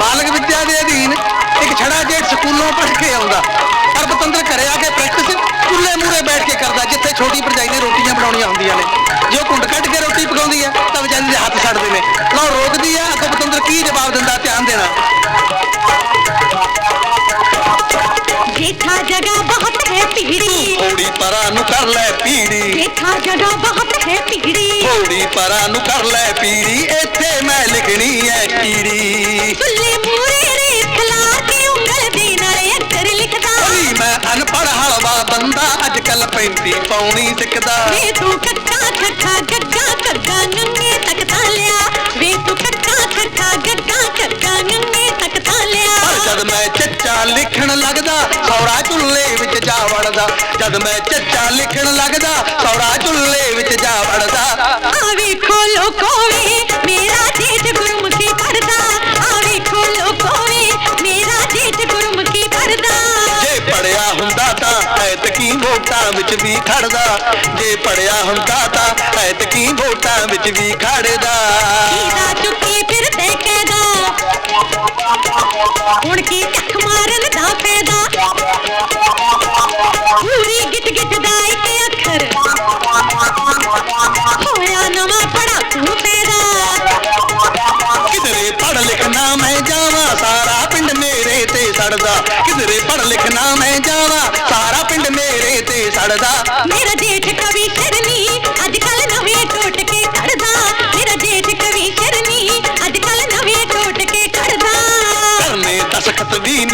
ਬਾਲਗ ਵਿੱਦਿਆ ਦੇ ਅਧੀਨ ਇੱਕ ਛੜਾ ਜੇਠ ਸਕੂਲੋਂ ਪੜ੍ਹ ਕੇ ਆਉਂਦਾ। ਪਰ ਬਤੰਦਰ ਘਰੇ ਆ ਕੇ ਪ੍ਰੈਕਟਿਸ ਚੁੱਲ੍ਹੇ ਮੂਰੇ ਬੈਠ ਕੇ ਕਰਦਾ ਜਿੱਥੇ ਛੋਟੀ ਭਰਜਾਈ ਨੇ ਰੋਟੀਆਂ ਬਣਾਉਣੀਆਂ ਹੁੰਦੀਆਂ ਨੇ। ਜੇ ਉਹ ਕੁੰਡ ਕੱਢ ਕੇ ਰੋਟੀ ਪਕਾਉਂਦੀ ਹੈ ਤਾਂ ਵਿਚਾਰੀ ਦੇ ਹੱਥ ਛੱਡਦੇ ਨੇ। ਲੋ ਰੋਕਦੀ ਆ ਤਾਂ ਬਤੰਦਰ ਕੀ ਜਵਾਬ ਦਿੰਦਾ ਧਿਆਨ ਦੇਣਾ। ਜੇਠਾ ਜਗਾ ਬਹੁਤ ਹੈ ਪੀੜੀ ਥੋੜੀ ਪਰਾਂ ਨੂੰ ਕਰ ਲੈ ਪੀੜੀ। ਜੇਠਾ ਜਗਾ ਬਹੁਤ ਹੈ ਪੀੜੀ ਥੋੜੀ ਪਰਾਂ ਨੂੰ ਕਰ ਲੈ ਪੀੜੀ ਇੱਥੇ ਪੈਂਤੀ ਪਾਉਣੀ ਸਿੱਖਦਾ ਵੇ ਤੂੰ ਕੱਕਾ ਖੱਖਾ ਗੱਗਾ ਕੱਗਾ ਨੰਗੇ ਤੱਕ ਤਾਂ ਲਿਆ। ਵੇ ਤੂੰ ਕੱਕਾ ਖੱਖਾ ਗੱਗਾ ਕੱਗਾ ਨੰਗੇ ਤੱਕ ਤਾਂ ਲਿਆ। ਪਰ ਜਦ ਮੈਂ ਚੱਚਾ ਲਿਖਣ ਲੱਗਦਾ ਸੌਰਾ ਚੁੱਲ੍ਹੇ ਵਿੱਚ ਜਾ ਵੜਦਾ। ਜਦ ਮੈਂ ਚੱਚਾ ਲਿਖਣ ਲੱਗਦਾ ਸੌਰਾ ਚੁੱਲ੍ਹੇ ਵਿੱਚ ਜਾ ਵੜਦਾ। ਵੋਟਾਂ ਵਿੱਚ ਵੀ ਖੜਦਾ ਜੇ ਪੜਿਆ ਹੁੰਦਾ ਤਾਂ ਐਤਕੀ ਵੋਟਾਂ ਵਿੱਚ ਵੀ ਖੜਦਾ ਕੀਦਾ ਚੁੱਕੀ ਫਿਰਦੇ ਕਹਿਦਾ ਹੁਣ ਕੀ ਅੱਖ ਮਾਰਨ ਦਾ ਫਾਇਦਾ ਪੂਰੀ ਗਿਟ ਗਿਟ ਦਾ ਇੱਕ ਅੱਖਰ ਹੋਇਆ ਨਵਾਂ ਪੜਾ ਤੂੰ ਪੈਦਾ ਕਿਧਰੇ ਪੜ ਲਿਖਣਾ ਮੈਂ ਜਾਵਾਂ ਸਾਰਾ ਪਿੰਡ ਮੇਰੇ ਤੇ ਸੜਦਾ ਕਿਧਰੇ ਪੜ ਲਿਖਣਾ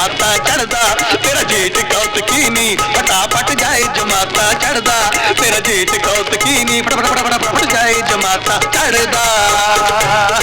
जमाता चढ़दा, तेरा जेठ कौत की कीनी फटाफट जाए जमाता चढ़दा। तेरा जेठ कौत की कीनी फटाफट फटाफट जाए जमाता चढ़दा।